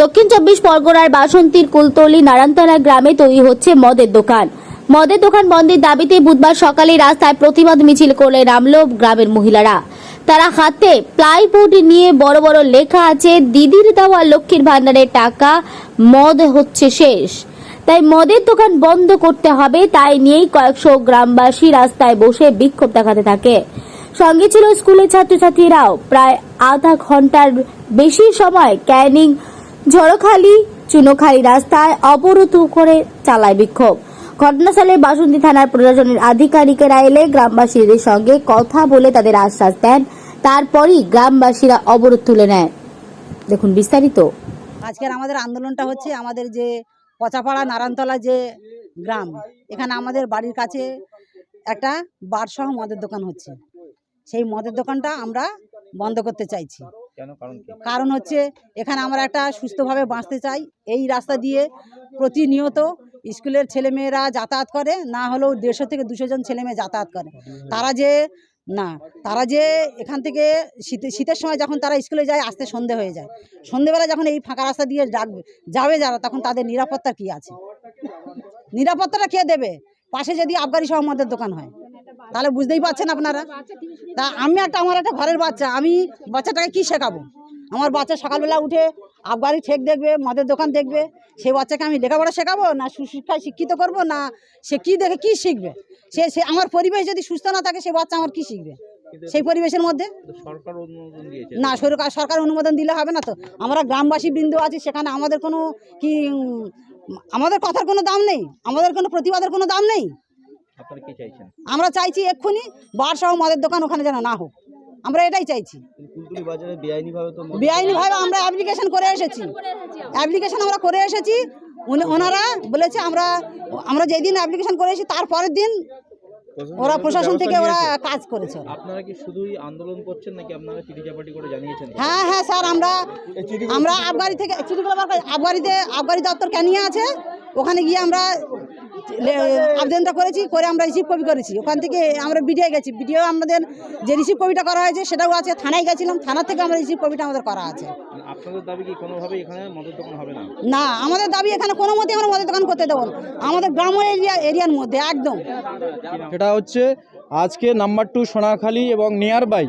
দক্ষিণ চব্বিশ পরগনার বাসন্তীর কুলতলি নারায়ণতলা গ্রামে তৈরি হচ্ছে মদের দোকান। মদের দোকান বন্ধের দাবিতে বুধবার সকালে রাস্তায় প্রতিবাদ মিছিল করে নামল গ্রামের মহিলারা। তারা হাতে প্লাইবোর্ড নিয়ে বড় বড় লেখা আছে, দিদির দেওয়া লক্ষ্মীর ভান্ডারের টাকা, মদ হচ্ছে শেষ। তাই মদের দোকান বন্ধ করতে হবে, তাই নিয়েই কয়েকশো গ্রামবাসী রাস্তায় বসে বিক্ষোভ দেখাতে থাকে। সঙ্গে ছিল স্কুলের ছাত্রছাত্রীরাও। প্রায় আধা ঘণ্টার বেশি সময় ক্যানিং ঝড়খালি, চুনোখালি রাস্তায় অবরোধ করে চালায় বিক্ষোভ। ঘটনাস্থলে বাসন্তী থানার প্রশাসনের আধিকারিকেরা এলে গ্রামবাসীদের সঙ্গে কথা বলে তাদের আশ্বাস দেন। তারপরই গ্রামবাসীরা অবরোধ তুলে নেয়। দেখুন বিস্তারিত। আজকের আমাদের আন্দোলনটা হচ্ছে আমাদের যে পচাপাড়া, নারায়ণতলা যে গ্রাম, এখানে আমাদের বাড়ির কাছে একটা বারসহ মদের দোকান হচ্ছে। সেই মদের দোকানটা আমরা বন্ধ করতে চাইছি। কারণ হচ্ছে এখানে আমরা একটা সুস্থভাবে বাঁচতে চাই। এই রাস্তা দিয়ে প্রতিনিয়ত স্কুলের ছেলেমেয়েরা যাতায়াত করে না হলেও দেড়শো থেকে দুশো জন ছেলেমেয়ে যাতায়াত করে। তারা যে না তারা যে এখান থেকে শীতে শীতের সময় যখন তারা স্কুলে যায় আসতে সন্ধে হয়ে যায়। সন্ধেবেলা যখন এই ফাঁকা রাস্তা দিয়ে ডাকবে যাবে যারা তখন তাদের নিরাপত্তা কি আছে? নিরাপত্তাটা কে দেবে? পাশে যদি আবগারি সহ মদের দোকান হয়। তাহলে বুঝতেই পারছেন আপনারা? তা আমি একটা আমার একটা ঘরের বাচ্চা আমি বাচ্চাটাকে কি শেখাবো? আমার বাচ্চা সকালবেলা উঠে আবগারি ঠেক দেখবে মদের দোকান দেখবে সেই বাচ্চাকে আমি লেখাপড়া শেখাবো না সুশিক্ষায় শিক্ষিত করব না সে কি দেখে কি শিখবে? সে সে আমার পরিবেশ যদি সুস্থ না থাকে সে বাচ্চা আমার কি শিখবে? সেই পরিবেশের মধ্যে? না সরকার সরকার অনুমোদন দিলে হবে না তো। আমরা গ্রামবাসী বৃন্দ আছি সেখানে আমাদের কোনো কি আমাদের কথার কোনো দাম নেই আমাদের কোনো প্রতিবাদের কোনো দাম নেই। আমরা চাইছি এক্ষুনি বারসহ মদের দোকান ওখানে যেন না হোক। আমরা এটাই চাইছি। বেআইনিভাবে আমরা অ্যাপ্লিকেশন করে এসেছি। অ্যাপ্লিকেশন আমরা। করে এসেছি। ওনারা বলেছে আমরা আমরা যেদিন অ্যাপ্লিকেশন করে এসেছি তারপরের দিন ওরা প্রশাসন থেকে ওরা কাজ করেছে। আপনারা কি শুধুই আন্দোলন করছেন নাকি আপনারা চিঠি চাপাটি করে জানিয়েছেন? হ্যাঁ হ্যাঁ স্যার আমরা আমরা আবগারি থেকে চিঠিগুলো আবগারিতে আবগারি দপ্তর ক্যানিয়ে আছে। ওখানে গিয়ে আমরা আবেদনটা করেছি করে আমরা রিসিভ কপি করেছি। ওখান থেকে আমরা বিডিও গেছি। বিডিও আমাদের যে রিসিভ কপিটা করা হয়েছে সেটাও আছে। থানায় গেছিলাম থানা থেকে আমরা রিসিভ কপিটা আমাদের করা আছে। মানে আপনাদের দাবি কি কোনোভাবে এখানে মদের দোকান হবে না? না আমাদের দাবি এখানে কোনো মতে আমরা মদের দোকান করতে দেবো না। আমাদের গ্রাম এরিয়া এরিয়ার মধ্যে একদম। সেটা হচ্ছে আজকে নাম্বার টু সোনাখালী এবং নিয়ার বাই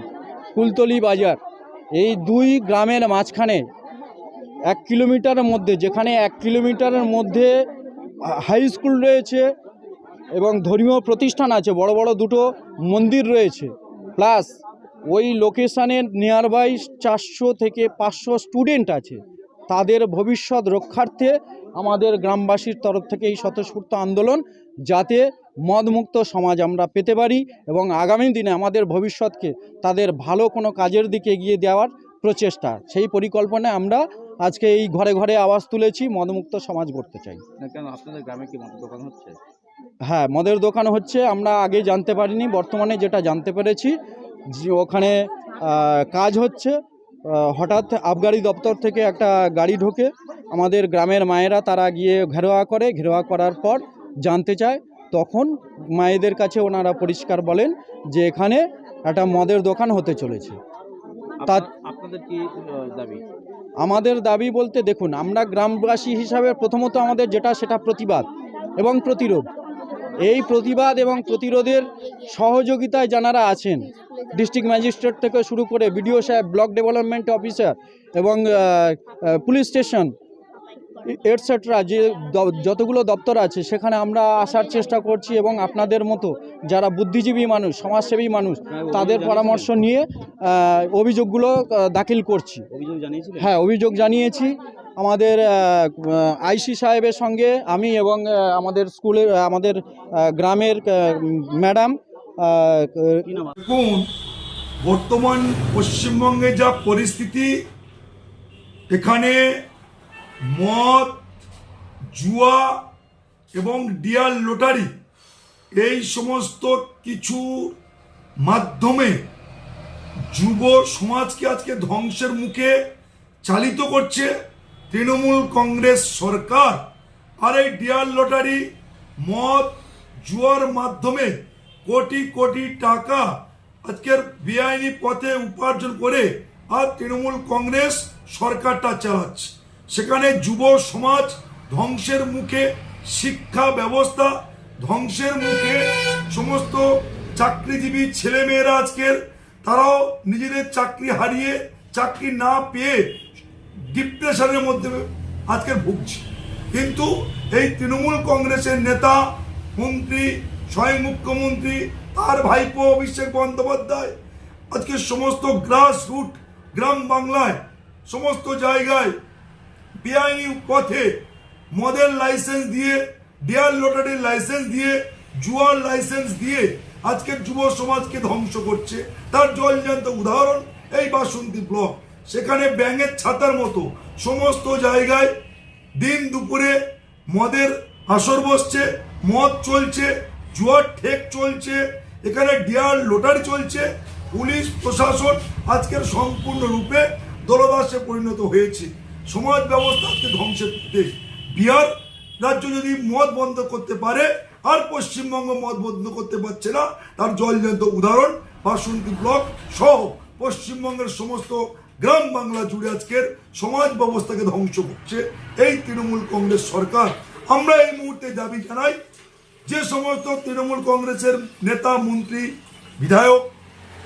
কুলতলি বাজার। এই দুই গ্রামের মাঝখানে এক কিলোমিটারের মধ্যে যেখানে এক কিলোমিটারের মধ্যে হাই স্কুল রয়েছে এবং ধর্মীয় প্রতিষ্ঠান আছে, বড় বড় দুটো মন্দির রয়েছে। প্লাস ওই লোকেশানের নিয়ার বাই চারশো থেকে পাঁচশো স্টুডেন্ট আছে। তাদের ভবিষ্যৎ রক্ষার্থে আমাদের গ্রামবাসীর তরফ থেকে এই স্বতঃস্ফূর্ত আন্দোলন যাতে মদমুক্ত সমাজ আমরা পেতে পারি এবং আগামী দিনে আমাদের ভবিষ্যৎকে তাদের ভালো কোনো কাজের দিকে এগিয়ে দেওয়ার প্রচেষ্টা। সেই পরিকল্পনায় আমরা আজকে এই ঘরে ঘরে আওয়াজ তুলেছি মদমুক্ত সমাজ গড়তে চাই। কেন? আপনাদের গ্রামে কি মদের দোকান হচ্ছে? হ্যাঁ মদের দোকান হচ্ছে আমরা আগে জানতে পারিনি বর্তমানে যেটা জানতে পেরেছি যে ওখানে কাজ হচ্ছে হঠাৎ আবগারি দপ্তর থেকে একটা গাড়ি ঢোকে আমাদের গ্রামের মায়েরা তারা গিয়ে ঘেরোয়া করে ঘেরোয়া করার পর জানতে চায় তখন মায়েদের কাছে ওনারা পরিষ্কার বলেন যে এখানে একটা মদের দোকান হতে চলেছে। তা- আপনাদের কি দাবি? আমাদের দাবি বলতে দেখুন, আমরা গ্রামবাসী হিসাবে প্রথমত আমাদের যেটা, সেটা প্রতিবাদ এবং প্রতিরোধ। এই প্রতিবাদ এবং প্রতিরোধের সহযোগিতায় যারা আছেন, ডিস্ট্রিক্ট ম্যাজিস্ট্রেট থেকে শুরু করে বিডিও সাহেব, ব্লক ডেভেলপমেন্ট অফিসার এবং পুলিশ স্টেশন এটসেট্রা যে দ- যতগুলো দপ্তর আছে সেখানে আমরা আসার চেষ্টা করছি এবং আপনাদের মতো যারা বুদ্ধিজীবী মানুষ সমাজসেবী মানুষ তাদের পরামর্শ নিয়ে অভিযোগগুলো দাখিল করছি। হ্যাঁ অভিযোগ জানিয়েছি। আমাদের আইসি সাহেবের সঙ্গে আমি এবং আমাদের স্কুলের আমাদের গ্রামের ম্যাডাম বর্তমান পশ্চিমবঙ্গে যা পরিস্থিতি এখানে মদ, জুয়া এবং ডিয়ার লটারি, এই সমস্ত কিছু মাধ্যমে যুব সমাজকে আজকে ধ্বংসের মুখে চালিত করছে তৃণমূল কংগ্রেস সরকার। আর এই ডিয়ার লটারি, মদ, জুয়ার মাধ্যমে কোটি কোটি টাকা আজকের বেআইনি পথে উপার্জন করে আর তৃণমূল কংগ্রেস সরকারটা চালাচ্ছে। সেখানে যুব সমাজ ধ্বংসের মুখে, শিক্ষা ব্যবস্থা ধ্বংসের মুখে, সমস্ত চাকরিজীবী ছেলেমেয়েরা আজকের, তারাও নিজেদের চাকরি হারিয়ে, চাকরি না পেয়ে ডিপ্রেশনের মধ্যে আজকের ভুগছে। কিন্তু এই তৃণমূল কংগ্রেসের নেতা, মন্ত্রী, স্বয়ং মুখ্যমন্ত্রী, তার ভাইপো অভিষেক বন্দ্যোপাধ্যায়, আজকে সমস্ত গ্রাস রুট গ্রাম বাংলায়, সমস্ত জায়গায় বেআইনি পথে মদের লাইসেন্স দিয়ে ডিয়ার লটারির লাইসেন্স দিয়ে, জুয়ার লাইসেন্স দিয়ে আজকের যুব সমাজকে ধ্বংস করছে। তার জলজান্ত উদাহরণ এই বাসন্তী ব্লক। সেখানে ব্যাঙের ছাতার মতো সমস্ত জায়গায় দিন দুপুরে মদের আসর বসছে, মদ চলছে, জুয়ার ঠেক চলছে, এখানে ডিয়ার লোটারি চলছে। পুলিশ, প্রশাসন আজকের সম্পূর্ণরূপে দলদাসে পরিণত হয়েছে। সমাজ ব্যবস্থা আজকে ধ্বংসের দেশ। বিহার রাজ্য যদি মদ বন্ধ করতে পারে, আর পশ্চিমবঙ্গ মদ বন্ধ করতে পারছে না, তার জলজান্ত উদাহরণ, বাসন্তী ব্লক সহ পশ্চিমবঙ্গের সমস্ত গ্রাম বাংলা জুড়ে আজকের সমাজ ব্যবস্থাকে ধ্বংস করছে এই তৃণমূল কংগ্রেস সরকার। আমরা এই মুহূর্তে দাবি জানাই, যে সমস্ত তৃণমূল কংগ্রেসের নেতা, মন্ত্রী, বিধায়ক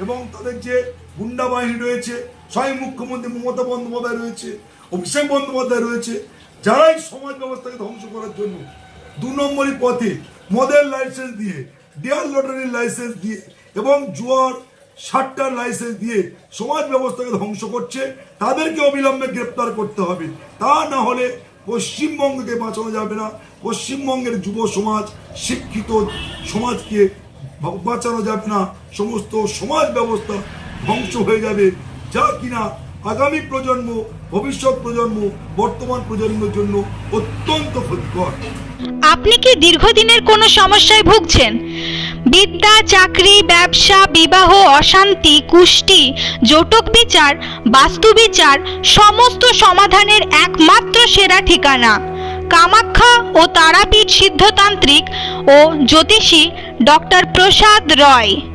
এবং তাদের যে গুন্ডা বাহিনী রয়েছে স্বয়ং মুখ্যমন্ত্রী মমতা বন্দ্যোপাধ্যায় রয়েছে, অভিষেক বন্দ্যোপাধ্যায় রয়েছে, যারাই সমাজ ব্যবস্থাকে ধ্বংস করার জন্য দু নম্বরই পথে মদের লাইসেন্স দিয়ে ডিয়ার লটারির লাইসেন্স দিয়ে এবং জুয়ার সাতটার লাইসেন্স দিয়ে সমাজ ব্যবস্থাকে ধ্বংস করছে, তাদেরকে অবিলম্বে গ্রেপ্তার করতে হবে। তা না হলে পশ্চিমবঙ্গকে বাঁচানো যাবে না। পশ্চিমবঙ্গের যুব সমাজ, শিক্ষিত সমাজকে বাঁচানো যাবে না। সমস্ত সমাজ ব্যবস্থা ধ্বংস হয়ে যাবে। যা কিনা আগামী প্রজন্ম, ভবিষ্যৎ প্রজন্ম, বর্তমান প্রজন্মের জন্য অত্যন্ত ক্ষতিকর। আপনি কি দীর্ঘদিনের কোনো সমস্যায় ভুগছেন? বিদ্যা, চাকরি, ব্যবসা, বিবাহ, অশান্তি, কুষ্টি, জটক বিচার, বাস্তু বিচার, সমস্ত সমাধানের একমাত্র সেরা ঠিকানা। কামাখ্যা ও তারাপীঠ সিদ্ধতান্ত্রিক ও জ্যোতিষী ডক্টর প্রসাদ রয়।